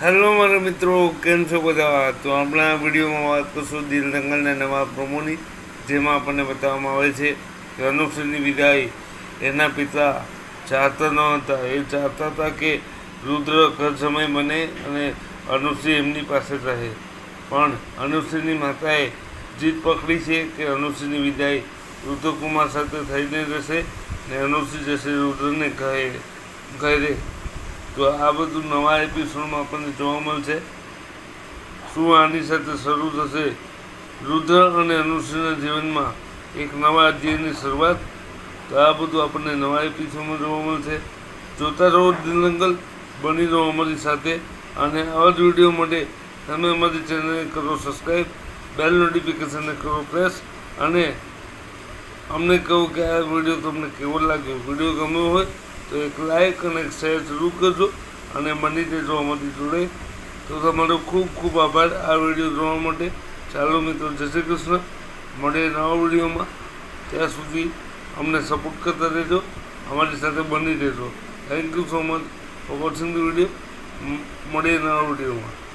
Hello મારા મિત્રો. કેમ છો બધા? તો આપણા વિડીયોમાં વાત કરશું દિલ દંગલના નવા પ્રોમોની જેમાં આપણને બતાવવામાં આવે છે કે અનુપસિંહની વિદાય. એના પિતા ચાહતા ન હતા. એ ચાહતા હતા કે રુદ્ર ઘર સમય બને અને અનુપસિંહ એમની પાસે રહે. પણ અનુપસિંહની માતાએ જીત પકડી છે કે અનુપસિંહની વિદાય રુદ્રકુમાર સાથે થઈને રહેશે ને અનુપસિંહ જશે રુદ્રને કહે ઘરે. તો આ બધું નવા એપિસોડમાં આપણને જોવા મળશે. શું આની સાથે શરૂ થશે? રુદ્ર અને અનુશ્રીના જીવનમાં એક નવા અધ્યાયની શરૂઆત. તો આ બધું આપણને નવા એપિસોડમાં જોવા મળશે. જોતા રહો દિલંગલ બની રહો અમારી સાથે. અને આવા જ વીડિયો માટે તમે અમારી ચેનલને કરો સબસ્ક્રાઈબ બેલ નોટિફિકેશનને કરો પ્રેસ અને અમને કહું કે આ વીડિયો તમને કેવો લાગ્યો? વીડિયો ગમ્યો હોય તો એક લાઇક અને એક શેર જરૂર કરજો અને બની જજો અમારી જોડે તો તમારો ખૂબ ખૂબ આભાર આ વીડિયો જોવા માટે. ચાલો મિત્રો, જય શ્રી કૃષ્ણ. મળે નવા વિડીયોમાં ત્યાં સુધી અમને સપોર્ટ કરતા રહેજો. અમારી સાથે બની રહેજો. Thank you so much for watching the video મળીએ નવા વિડીયોમાં